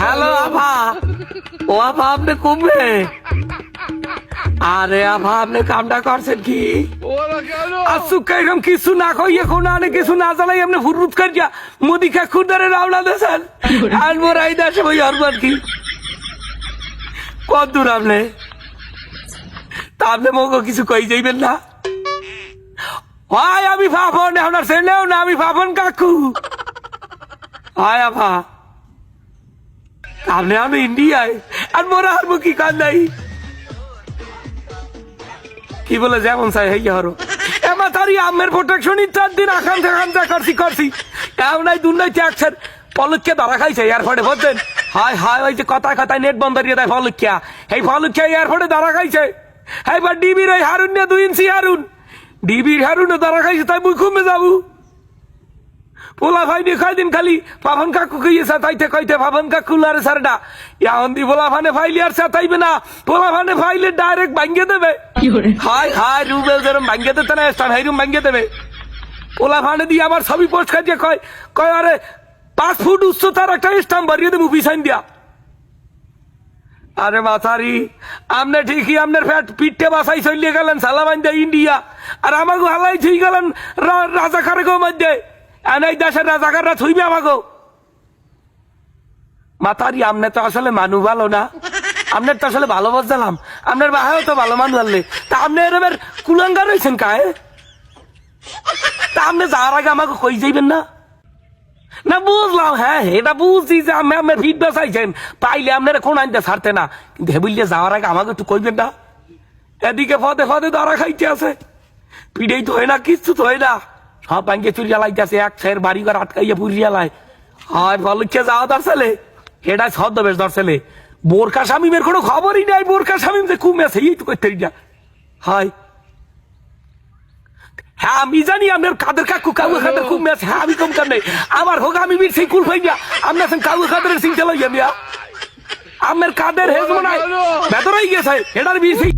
Hello আভা। ও আভা আপনি কমবে? আরে আভা আপনি কামটা করছেন কি? আসুক এরকম কিছু না কই এখন আনে কিছু না জানাই আপনি ফুরুত করিয়া মোদি খা খুদারে রাওলা দেছেন আর মোর আই দাসে ভাই হরবার কি? কত দূর আপনি? তা আপনি মগো কিছু কই যাইবেন না? হয় আমি ফাফন আপনার ছেলেও না আমি ফাফন কাকু। হয় আভা। আপনি আমি ইন্ডিয়ায়, আর মোরা হারবো কি কান নাই কি বলে যেমন চাই, হই হরো। এমা তারি আমের প্রোটেকশন চার দিন আখান আখান যা করছি করছি। নাই দুর্নাই ট্যাক্সের পলককে ধরা খাইছে, এয়ারপোর্টে বলছেন, হায় হায়, ওই যে কথায় কথায় নেট বন্ধ দিয়ে দেয় ফলকিয়া এই ফলকিয়া এয়ারপোর্টে ধরা খাইছে। হ্যাঁ বা ডিবির ওই হারুন নিয়ে দুই ইঞ্চি হারুন। ডিবির হারুনে ধরা খাইছে, তাই মুই কমে যাব। পোলা ভাই দিয়ে কয়দিন খালি পাবন কাকু কইয়েছে তাইতে কইতে পাবন কাকু লারে সারডা। এখন দি পোলা ফানে ফাইলি আর সাতাইবে না। পোলা ফানে ফাইলে ডাইরেক্ট ভাঙ্গে দেবে। হাই হাই রুবেল যেরম ভাঙ্গে দিতে না স্টান হাইরুম ভাঙ্গে দেবে। পোলা ফানে দিয়ে আমার ছবি পোস্ট খাইছে কয় কয় আরে পাঁচ ফুট উচ্চতার একটা স্টাম্প বাড়িয়ে দেবো বিছাইন দিয়া। আরে মাথারি আমনে ঠিকই আপনার ফ্যাট পিঠে বাসাই চলিয়ে গেলেন সালামান ইন্ডিয়া। আর আমাকে হালাই থুই গেলেন রা- রাজাকারের মধ্যে এনাই দেশের রাজাকাররা থুইবে আমাকে মাথারি আমনে তো আসলে মানু ভালো না। আপনার তো আসলে ভালো বুঝলাম আপনার বাহাও তো ভালো মানুষ আনলে। তা আপনি এরমের কুলাঙ্গার রয়েছেন কায়ে তা আপনি যাওয়ার আগে আমাকে কই যাইবেন না? না বুঝলাম হ্যাঁ এটা বুঝছি যে আমি আপনার ফিডব্যাক চাইছেন পাইলে আপনার কোন আনতে ছাড়তে না। কিন্তু হেবিলিয়ে যাওয়ার আগে আমাকে একটু কইবেন না। এদিকে ফদে ফদে ধরা খাইতে আছে। পিড়েই তো হয় না, কিচ্ছু তো হয় না। সব ব্যাংকে চুরিয়া লাইতেছে এক ছের বাড়ি ঘর আটকাইয়া পুরিয়া লাই হয় বলছে যাওয়া দর্শালে এটা ছদ্মবেশ দর্শালে বোরকা স্বামীমের কোনো খবরই নাই বোরকা স্বামীম যে কুমে আছে এই তো করতে হয়। হ্যাঁ আমি জানি আপনার কাদের কাকু কাউ কাদের খুব ম্যাচ হ্যাঁ আমি কম নেই। আমার হোক আমি বীর সেই কুল হইয়া আপনার সঙ্গে কাউ কাদের সিং চালাই আমি আপনার কাদের হেজ মনে হয় ভেতরেই গেছে। এটার বীর সেই